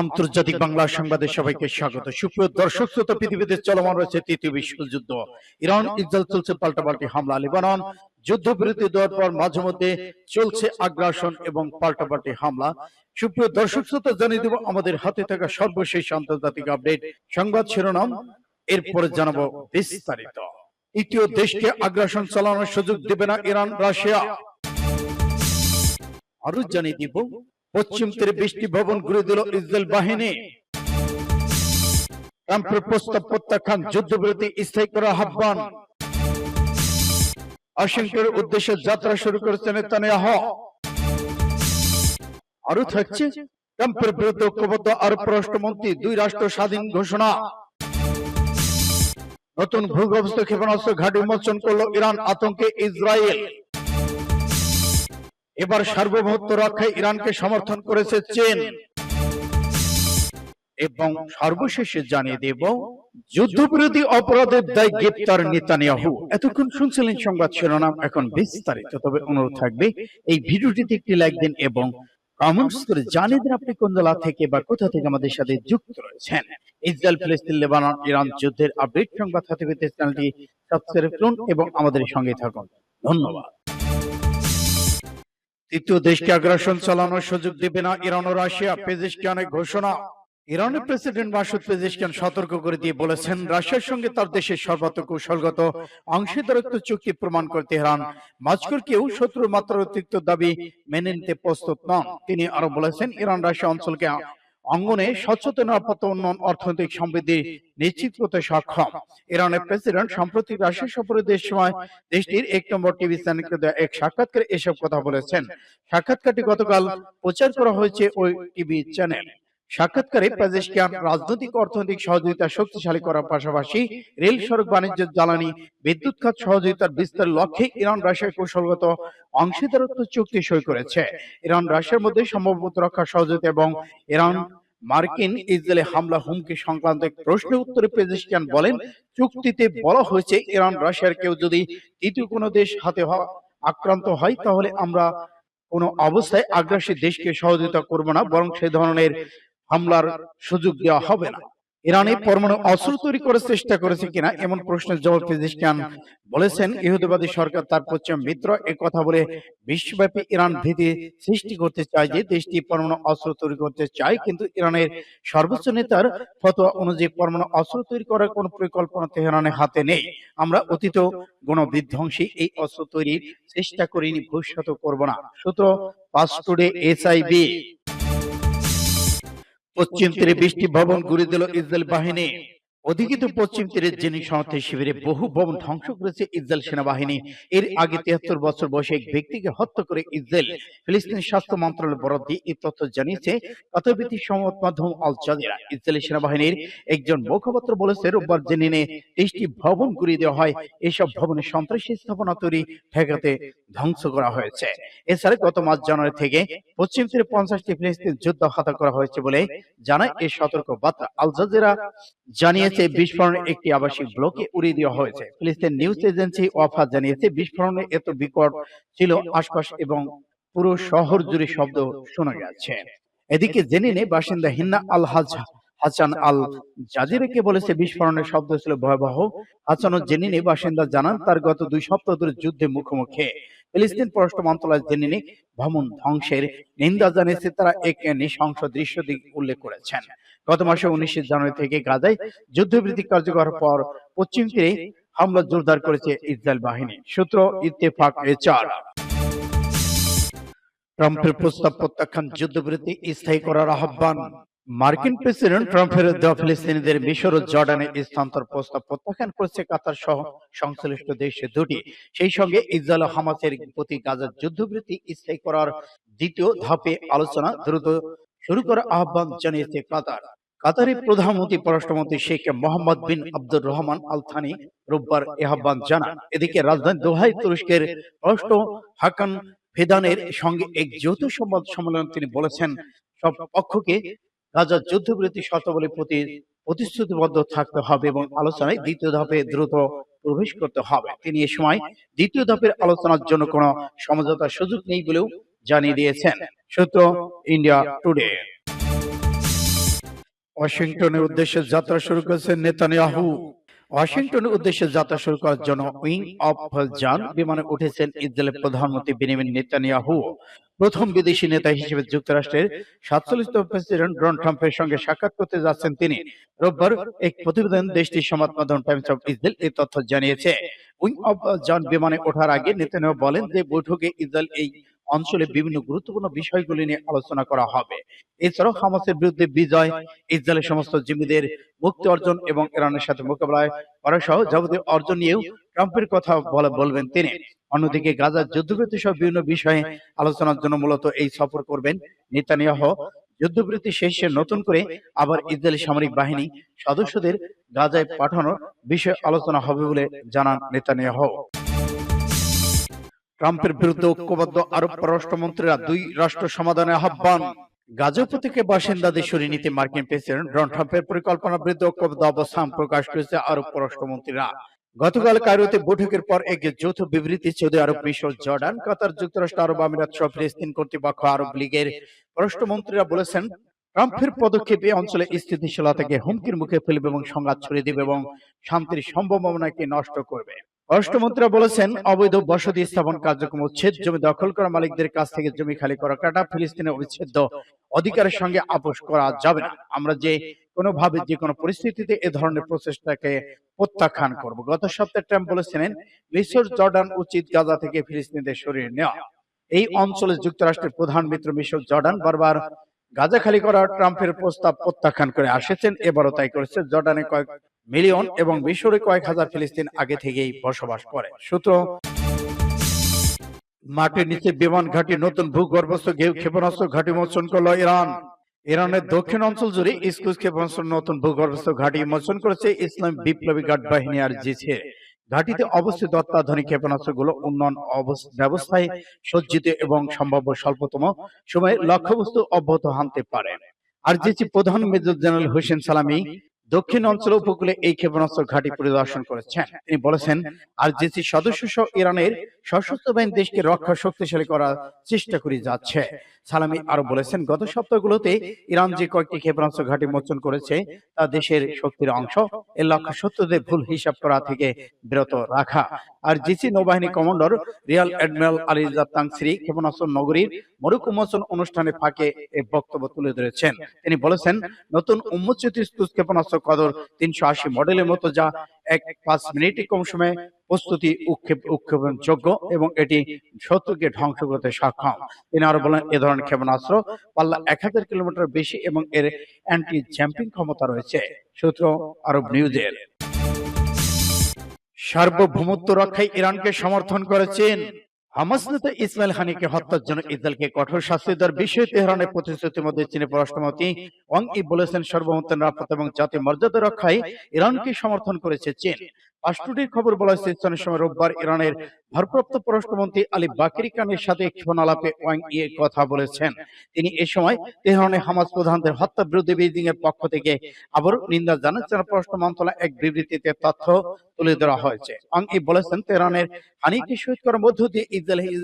আন্তর্জাতিক বাংলা সংবাদে সবাইকে স্বাগত। সুপ্রিয় দর্শক শ্রোতা পৃথিবীতে চলমান রয়েছে তৃতীয় বিশ্বযুদ্ধ। ইরান ইসরায়েল চলছে পাল্টাপাল্টি হামলা। লিবানন যুদ্ধবিরতি দেওয়ার পর মাঝে মধ্যে চলছে আগ্রাসন এবং পাল্টাপাল্টি হামলা। সুপ্রিয় দর্শক শ্রোতা জানিয়ে দেব আমাদের হাতে থাকা সর্বশেষ আন্তর্জাতিক আপডেট সংবাদ শিরোনাম। এরপরে জানাব বিস্তারিত। তৃতীয় দেশকে আগ্রাসন চালানোর সুযোগ দেবে না ইরান রাশিয়া। আরও জানিয়ে দিব পশ্চিম তীরে বৃষ্টি ভবন ঘুরে দিল ইসরায়েল বাহিনী। ট্রাম্পের প্রস্তাব প্রত্যাখ্যান, যুদ্ধবিরতি স্থায়ী করার আহ্বান। ওয়াশিংটনের উদ্দেশ্যে যাত্রা শুরু করেছেন নেতানিয়াহ। আরও থাকছে ট্রাম্পের বিরুদ্ধে ঐক্যবদ্ধ আরব পররাষ্ট্রমন্ত্রী, দুই রাষ্ট্র স্বাধীন ঘোষণা। নতুন ভূগর্ভস্থ ক্ষেপণাস্ত্র ঘাঁটি উন্মোচন করল ইরান, আতঙ্কে ইসরায়েল। এবার সার্বভৌমত্ব রক্ষায় ইরানকে সমর্থন করেছে চীন। এবং সর্বশেষে জানিয়ে দেব যুদ্ধবিরোধী অপরাধের দায় গ্রেপ্তার নেতানিয়াহু। এতক্ষণ শুনছিলেন সংবাদ শিরোনাম, এখন বিস্তারিত। তবে অনুরোধ থাকবে, এই ভিডিওটিতে একটি লাইক দিন এবং কমেন্টস করে জানিয়ে দিন আপনি কোন জেলা থেকে বা কোথা থেকে আমাদের সাথে যুক্ত রয়েছেন। ইসরায়েল, ফিলিস্তিন, লেবানন, ইরান যুদ্ধের আপডেট সংবাদ হাতে পেতে চ্যানেলটি সাবস্ক্রাইব করুন এবং আমাদের সঙ্গে থাকুন। ধন্যবাদ। তৃতীয় দেশকে আগ্রাসন চালানোর সুযোগ দেবে না ইরান ও রাশিয়া। পেজিশকিয়ানের ঘোষণা। ইরানের প্রেসিডেন্ট মাসুদ পেজিশকিয়ান সতর্ক করে দিয়ে বলেছেন, রাশিয়ার সঙ্গে তার দেশের সর্বাত্মক কৌশলগত অংশীদারত্ব চুক্তি প্রমাণ করতে তেহরান। মাজকুর কেউ শত্রুর মাত্রার অতিরিক্ত দাবি মেনে নিতে প্রস্তুত নন। তিনি আরও বলেছেন ইরান রাশিয়া অঞ্চলকে অঙ্গনে স্বচ্ছতা, নিরাপত্তা উন্নয়ন অর্থনৈতিক সমৃদ্ধি নিশ্চিত করতে সক্ষম। ইরানের প্রেসিডেন্ট, সম্প্রতি রাশিয়া সফরের সময় দেশটির এক নম্বর টিভি চ্যানেলকে দেওয়া এক সাক্ষাৎকারে এসব কথা বলেছেন। সাক্ষাৎকারটি গতকাল প্রচার করা হয়েছে ওই টিভি চ্যানেল। সাক্ষাৎকারে পেজেশকিয়ান রাজনৈতিক অর্থনৈতিক সহযোগিতা শক্তিশালী করার পাশাপাশি রেল সড়ক বাণিজ্য জ্বালানি বিদ্যুৎ খাত সহযোগিতার বিস্তার লক্ষ্যে ইরান রাশিয়ার কৌশলগত অংশীদারত্ব চুক্তি সই করেছে। ইরান রাশিয়ার মধ্যে সম্ভবত রক্ষা সহযোগিতা এবং ইরান মার্কিন ইসরায়েলে হামলা হুমকি সংক্রান্ত এক প্রশ্নের উত্তরে পেজেশকিয়ান বলেন চুক্তিতে বলা হয়েছে ইরান রাশিয়ার কেউ যদি তৃতীয় কোনো দেশ হাতে আক্রান্ত হয় তাহলে আমরা কোনো অবস্থায় আগ্রাসী দেশকে সহযোগিতা করব না বরং সে ধরনের হামলার সুযোগ দেওয়া হবে না। ইরানে পরমাণু অস্ত্র তৈরি করার চেষ্টা করেছে কিনা এমন প্রশ্নের জবাব পেজিশকিয়ান বলেছেন। ইহুদিবাদী সরকার তার পশ্চিম মিত্র এ কথা বলে বিশ্বব্যাপী ইরান ভীতি সৃষ্টি করতে চায় যে দেশটি পরমাণু অস্ত্র তৈরি করতে চায়, কিন্তু ইরানের সর্বোচ্চ নেতার ফতোয়া অনুযায়ী পরমাণু অস্ত্র তৈরি করার কোনো পরিকল্পনা তেহরানের হাতে নেই। আমরা অতীত গণবিধ্বংসী এই অস্ত্র তৈরির চেষ্টা করিনি ভবিষ্যৎ করব না। সূত্র পাঁচ টুডে এসআইবি। পশ্চিম তীরে বৃষ্টি ভবন ঘুরে দিল ইসরায়েল বাহিনী। অধিকৃত পশ্চিম তীরের জেনি সমর্থক শিবিরে বহু ভবন ধ্বংস করেছে ইসরায়েল সেনাবাহিনী। এর আগে তিয়াত্তর বছর বয়সে এক ব্যক্তিকে হত্যা করে ইসরায়েল ফিলিস্তিন স্বাস্থ্য মন্ত্রণালয় বরাদ দিয়ে এই তথ্য জানিয়েছে কাতারভিত্তিক সংবাদ মাধ্যম আল জাজিরা। ইসরায়েলি সেনাবাহিনীর একজন মুখপাত্র বলেছে রোববার জেনিনে তেইশটি ভবন ঘুরিয়ে দেওয়া হয়। এসব ভবনে সন্ত্রাসী স্থাপনা তৈরি ঠেকাতে ধ্বংস করা হয়েছে। এছাড়া গত মাস জানুয়ারি থেকে পশ্চিম তীরে পঞ্চাশটি ফিলিস্তিন যুদ্ধ হত্যা করা হয়েছে বলে জানায় এই সতর্ক বার্তা আল জাজিরা জানিয়েছে বিস্ফোরণে একটি আবাসিক ব্লকে উড়িয়ে দেওয়া হয়েছে। ফিলিস্তিন নিউজ এজেন্সি ওয়াফা জানিয়েছে বিস্ফোরণে এত বিকট ছিল আশপাশ এবং পুরো শহর জুড়ে শব্দ শোনা যাচ্ছে। এদিকে জেনিনে বাসিন্দা হিন্না আল হাজ হাসান আল জাজিরাকে বলেছে বিস্ফোরণের শব্দ ছিল ভয়াবহ। হাসান ও জেনিনে বাসিন্দা জানান তার গত দুই সপ্তাহ ধরে যুদ্ধে মুখোমুখি। ফিলিস্তিন পররাষ্ট্র মন্ত্রণালয় জেনিনে ভবন ধ্বংসের নিন্দা জানিয়েছে তারা এক নৃশংস দৃশ্য দিক উল্লেখ করেছেন। গত মাসে উনিশে জানুয়ারি থেকে গাজায় যুদ্ধবিরতি কার্যকর পর পশ্চিম তীরে হামলা জোরদার করেছে ইসরায়েল বাহিনী। সূত্র ইত্তেফাক এচার ট্রাম্পের প্রস্তাব প্রত্যাখ্যান যুদ্ধবিরতি স্থায়ী করার আহ্বান। মার্কিন প্রেসিডেন্ট ট্রাম্পের দেওয়া ফিলিস্তিনিদের মিশর ও জর্ডানে স্থানান্তর প্রস্তাব প্রত্যাখ্যান করেছে কাতার সহ সংশ্লিষ্ট দেশ দুটি। সেই সঙ্গে ইসরায়েল হামাসের প্রতি গাজার যুদ্ধবিরতি স্থায়ী করার দ্বিতীয় ধাপে আলোচনা দ্রুত শুরু করার আহ্বান জানিয়েছে কাতার। কাতারের প্রধানমন্ত্রী পররাষ্ট্রমন্ত্রী Sheikh Mohammed bin Abdur Rahman Al Thani রোববার এ আহ্বান জানান। এদিকে রাজধানী দোহায় তুরস্কের পররাষ্ট্র হাকান ফেদানের সঙ্গে এক যৌথ সংবাদ সম্মেলন তিনি বলেছেন সব পক্ষকে গাজার যুদ্ধবিরতি শর্তাবলীর প্রতি প্রতিশ্রুতিবদ্ধ থাকতে হবে এবং আলোচনায় দ্বিতীয় ধাপে দ্রুত প্রবেশ করতে হবে। তিনি এ সময় দ্বিতীয় ধাপের আলোচনার জন্য কোনো সমঝোতার সুযোগ নেই বলেও জানিয়ে দিয়েছেন। সূত্র ইন্ডিয়া টুডে। ওয়াশিংটনের উদ্দেশ্যে যাত্রা শুরু করেছেন নেতানিয়াহু। ওয়াশিংটনের উদ্দেশ্যে যাত্রা শুরু করার জন্য উইং অফ যান বিমানে উঠেছেন ইসরায়েলের প্রধানমন্ত্রী বেনিয়ামিন নেতানিয়াহু প্রথম বিদেশি নেতা হিসেবে যুক্তরাষ্ট্রের সাতচল্লিশতম প্রেসিডেন্ট ডোনাল্ড ট্রাম্পের সঙ্গে সাক্ষাৎ করতে যাচ্ছেন তিনি। রোববার এক প্রতিবেদন দেশটির সংবাদ মাধ্যম টাইমস অফ ইসরায়েল এই তথ্য জানিয়েছে। উইং অফ জন বিমানে ওঠার আগে নেতানিয়াহু বলেন যে বৈঠকে ইসরায়েল এই অঞ্চলে বিভিন্ন গুরুত্বপূর্ণ বিষয়গুলি নিয়ে আলোচনা করা হবে। এছাড়াও হামাসের বিরুদ্ধে বিজয় ইসরায়েলের সমস্ত জিম্মিদের মুক্তি অর্জন এবং ইরানের সাথে মোকাবেলায় করা সহ যাবতীয় অর্জন নিয়েও ট্রাম্পের কথা বলে বলবেন তিনি। অন্যদিকে গাজার যুদ্ধবিরতি সহ বিভিন্ন বিষয়ে আলোচনার জন্য মূলত এই সফর করবেন নেতানিয়াহ। যুদ্ধবিরতি শেষে নতুন করে আবার ইসরায়েলি সামরিক বাহিনী সদস্যদের গাজায় পাঠানোর বিষয়ে আলোচনা হবে বলে জানান নেতানিয়াহ। ট্রাম্পের বিরুদ্ধে ঐক্যবদ্ধ আরব পররাষ্ট্রমন্ত্রীরা দুই রাষ্ট্র সমাধানের আহ্বান গাজা উপত্যকে বাসিন্দাদের সরিয়ে নিতে মার্কিন প্রেসিডেন্ট ডোনাল্ড ট্রাম্পের পরিকল্পনার বিরুদ্ধে ঐক্যবদ্ধ অবস্থান প্রকাশ করেছে আরব পররাষ্ট্রমন্ত্রীরা। গতকাল কায়রোতে বৈঠকের পর এক যৌথ বিবৃতি সৌদি আরব মিশর জর্ডান কাতার যুক্তরাষ্ট্র আরব আমিরাত সহ ফিলিস্তিন কর্তৃপক্ষ আরব লীগের পররাষ্ট্রমন্ত্রীরা বলেছেন ট্রাম্পের পদক্ষেপ এই অঞ্চলে স্থিতিশীলতাকে হুমকির মুখে ফেলবে এবং সংঘাত ছড়িয়ে দেবে এবং শান্তির সম্ভাবনাকে নষ্ট করবে পররাষ্ট্রমন্ত্রীরা বলেছেন অবৈধ বসতি স্থাপন কার্যক্রম উচ্ছেদ জমি দখল করা মালিকদের কাছ থেকে জমি খালি করা কাটা ফিলিস্তিনের অবিচ্ছেদ্য অধিকারের সঙ্গে আপোষ করা যাবে না। আমরা যে কোনোভাবে যে কোনো পরিস্থিতিতে এ ধরনের প্রচেষ্টাকে প্রত্যাখ্যান করব। গত সপ্তাহে ট্রাম্প বলেছিলেন মিশর জর্ডান উচিত গাজা থেকে ফিলিস্তিনিদের সরিয়ে নেওয়া। এই অঞ্চলে যুক্তরাষ্ট্রের প্রধান মিত্র মিশর জর্ডান বারবার গাজা খালি করার ট্রাম্পের প্রস্তাব প্রত্যাখ্যান করে আসেছেন এবারও তাই করেছে। জর্ডানে কয়েক মিলিয়ন এবং মিশরে কয়েক হাজার ফিলিস্তিন আগে থেকেই বসবাস করে। সূত্র মাটির নিচে বিমান ঘাঁটি নতুন ভূগর্ভস্থ ক্ষেপণাস্ত্র ঘাঁটি মোচন করল ইরান। ইরানের দক্ষিণ অঞ্চল জুড়ে ইস্কুস ক্ষেপণাস্ত্র নতুন ভূগর্ভস্থ ঘাঁটি মোচন করেছে ইসলাম বিপ্লবী গার্ড বাহিনী আর জিছে ঘাঁটিতে অবস্থিত অত্যাধুনিক ক্ষেপণাস্ত্রগুলো উন্নয়ন ব্যবস্থায় সজ্জিত এবং সম্ভাব্য স্বল্পতম সময়ে লক্ষ্যবস্তু অব্যাহত হানতে পারে। আর জিসি প্রধান মেজর জেনারেল হোসেন সালামি দক্ষিণ অঞ্চল উপকূলে এই ক্ষেপণাস্ত্র ঘাঁটি পরিদর্শন করেছেন। তিনি বলেছেন আর জেসি সদস্য সহ ইরানের সশস্ত্র বাহিনী দেশকে রক্ষা শক্তিশালী করার চেষ্টা করে যাচ্ছে। সালামি আরও বলেছেন গত সপ্তাহগুলোতে ইরান যে কয়েকটি ক্ষেপণাস্ত্র ঘাঁটি মোচন করেছে তা দেশের শক্তির অংশ এর লক্ষ্য সত্যদের ভুল হিসাব করা থেকে বিরত রাখা। আর জিসি নৌবাহিনী কমান্ডার রিয়াল অ্যাডমিরাল আলী জাতাংশ্রী ক্ষেপণাস্ত্র নগরীর মরুক উন্মোচন অনুষ্ঠানে ফাঁকে এই বক্তব্য তুলে ধরেছেন। তিনি বলেছেন নতুন উন্মোচিত ক্ষেপণাস্ত্র কদর তিনশো আশি মডেলের মতো যা এক পাঁচ মিনিটই কম সময়ে প্রস্তুতি উৎক্ষেপ যোগ্য এবং এটি শত্রুকে ধ্বংস করতে সক্ষম। তিনি আরও বলেন, এ ধরনের ক্ষেপণাস্ত্র পাল্লা এক হাজার কিলোমিটার বেশি এবং এর অ্যান্টি জ্যাম্পিং ক্ষমতা রয়েছে, সূত্র আরব নিউজের। সার্বভৌমত্ব রক্ষায় ইরানকে সমর্থন করেছেন হামাস নেতা ইসমাইল হানিকে হত্যার জন্য ইসরায়েলকে কঠোর শাস্তি দেওয়ার বিষয়ে তেহরানের প্রতিশ্রুতির মধ্যে চীনের পররাষ্ট্রমন্ত্রী ওয়াং ই বলেছেন সার্বভৌমত্ব নিরাপত্তা এবং জাতীয় মর্যাদা রক্ষায় ইরানকে সমর্থন করেছে চীন। পাঁচটুটির খবর বলা হয়েছে স্থানীয় সময় রোববার ইরানের ভারপ্রাপ্ত পররাষ্ট্রমন্ত্রী আলী বাকিরি খানের সাথে আলাপে ওয়াং ইয়ে কথা বলেছেন। তিনি এ সময় তেহরানে হামাস প্রধানদের হত্যা বিরুদ্ধে বেজিং এর পক্ষ থেকে আবার নিন্দা জানাচ্ছেন। পররাষ্ট্র মন্ত্রণালয় এক বিবৃতিতে তথ্য তুলে ধরা হয়েছে। ওয়াং ই বলেছেন, তেহরানের হানিকে শহীদ করার মধ্য দিয়ে ইসরায়েল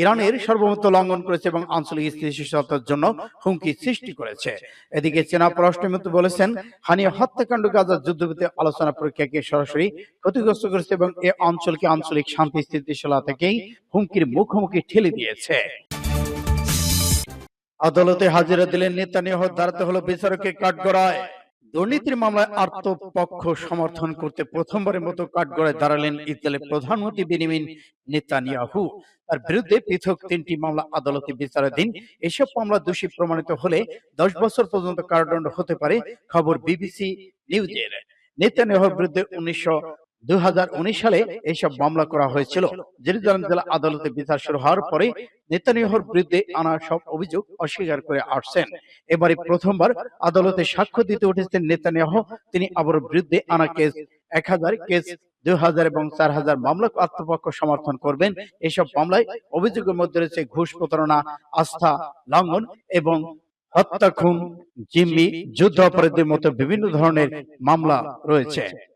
ইরানের সার্বভৌমত্ব লঙ্ঘন করেছে এবং আঞ্চলিক স্থিতিশীলতার জন্য হুমকি সৃষ্টি করেছে। এদিকে চীনা পররাষ্ট্রমন্ত্রী বলেছেন, হানিয়া হত্যাকাণ্ড গাজার যুদ্ধবিতে আলোচনা প্রক্রিয়াকে সরাসরি ক্ষতিগ্রস্ত করেছে এবং এ অঞ্চলকে আঞ্চলিক শান্তি স্থিতিশীলতাকেই হুমকির মুখোমুখি ঠেলে দিয়েছে। আদালতে হাজিরা দিলেন নেতানিয়াহু দাঁড়াতে হলো বিচারকের কাঠগড়ায়। দুর্নীতির মামলায় আত্মপক্ষ সমর্থন করতে প্রথমবারের মতো কাঠগড়ায় দাঁড়ালেন ইসরায়েলের প্রধানমন্ত্রী বেনিমিন নেতানিয়াহু। তার বিরুদ্ধে পৃথক তিনটি মামলা আদালতে বিচারাধীন। এসব মামলা দোষী প্রমাণিত হলে দশ বছর পর্যন্ত কারাদণ্ড হতে পারে খবর বিবিসি নিউজের নেতানিয়াহুর বিরুদ্ধে উনিশশো দুই হাজার উনিশ সালে এইসব মামলা করা হয়েছিল। জেরুজালেম জেলা আদালতে বিচার শুরু হওয়ার পরে নেতানিয়াহুর বিরুদ্ধে আনা সব অভিযোগ অস্বীকার করে আসছেন। এবারে প্রথমবার আদালতে সাক্ষ্য দিতে উঠেছেন নেতানিয়াহু। তিনি আবার বিরুদ্ধে আনা কেস এক হাজার কেস দুই হাজার এবং চার হাজার মামলা আত্মপক্ষ সমর্থন করবেন। এসব মামলায় অভিযোগের মধ্যে রয়েছে ঘুষ প্রতারণা আস্থা লঙ্ঘন এবং হত্যা খুন জিম্মি যুদ্ধ অপরাধের মতো বিভিন্ন ধরনের মামলা রয়েছে